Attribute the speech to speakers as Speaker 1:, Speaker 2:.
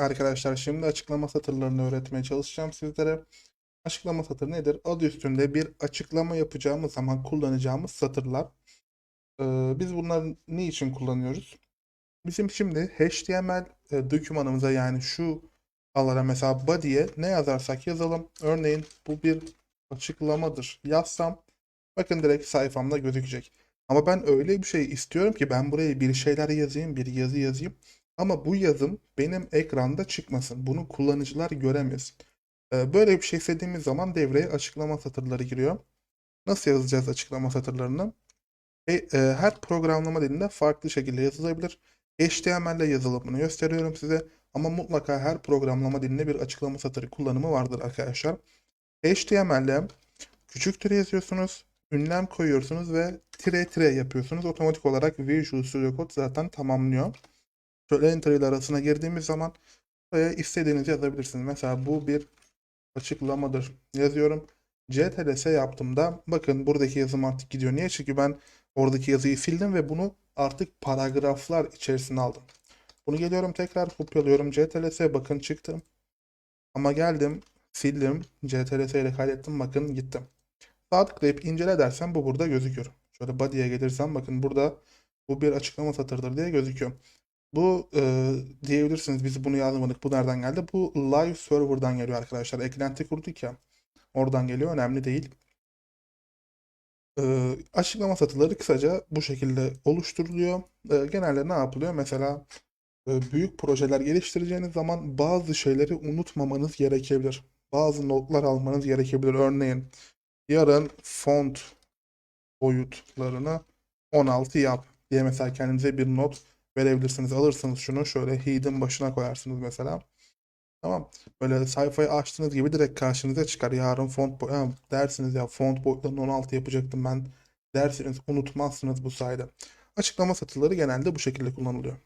Speaker 1: arkadaşlar şimdi açıklama satırlarını öğretmeye çalışacağım sizlere. Açıklama satırı nedir? Adı üstünde bir açıklama yapacağımız zaman kullanacağımız satırlar. Ee, biz bunları ne için kullanıyoruz? Bizim şimdi HTML e, dokümanımıza yani şu alara mesela body'ye ne yazarsak yazalım. Örneğin bu bir açıklamadır yazsam bakın direkt sayfamda gözükecek. Ama ben öyle bir şey istiyorum ki ben buraya bir şeyler yazayım, bir yazı yazayım. Ama bu yazım benim ekranda çıkmasın. Bunu kullanıcılar göremesin. Ee, Böyle bir şey istediğimiz zaman devreye açıklama satırları giriyor. Nasıl yazacağız açıklama satırlarını? E, e, her programlama dilinde farklı şekilde yazılabilir. HTML ile yazılımını gösteriyorum size. Ama mutlaka her programlama dilinde bir açıklama satırı kullanımı vardır arkadaşlar. HTML'de küçük tire yazıyorsunuz, ünlem koyuyorsunuz ve tire tire yapıyorsunuz. Otomatik olarak Visual Studio Code zaten tamamlıyor. Şöyle enter arasına girdiğimiz zaman buraya istediğinizi yazabilirsiniz. Mesela bu bir açıklamadır yazıyorum. CTRS yaptığımda bakın buradaki yazım artık gidiyor. Niye? Çünkü ben oradaki yazıyı sildim ve bunu artık paragraflar içerisine aldım. Bunu geliyorum tekrar kopyalıyorum. CTRS bakın çıktım. Ama geldim sildim. CTRS ile kaydettim bakın gittim. Sağ tıklayıp incele dersem bu burada gözüküyor. Şöyle body'ye gelirsem bakın burada bu bir açıklama satırıdır diye gözüküyor. Bu e, diyebilirsiniz biz bunu yazmadık. Bu nereden geldi? Bu live server'dan geliyor arkadaşlar. Eklenti kurduk ya. Oradan geliyor. Önemli değil. E, açıklama satırları kısaca bu şekilde oluşturuluyor. E, genelde ne yapılıyor? Mesela e, büyük projeler geliştireceğiniz zaman bazı şeyleri unutmamanız gerekebilir. Bazı notlar almanız gerekebilir. Örneğin yarın font boyutlarını 16 yap diye mesela kendinize bir not verebilirsiniz. Alırsınız şunu şöyle head'in başına koyarsınız mesela. Tamam. Böyle sayfayı açtığınız gibi direkt karşınıza çıkar. Yarın font boy dersiniz ya font boyutlarını 16 yapacaktım ben dersiniz unutmazsınız bu sayede. Açıklama satırları genelde bu şekilde kullanılıyor.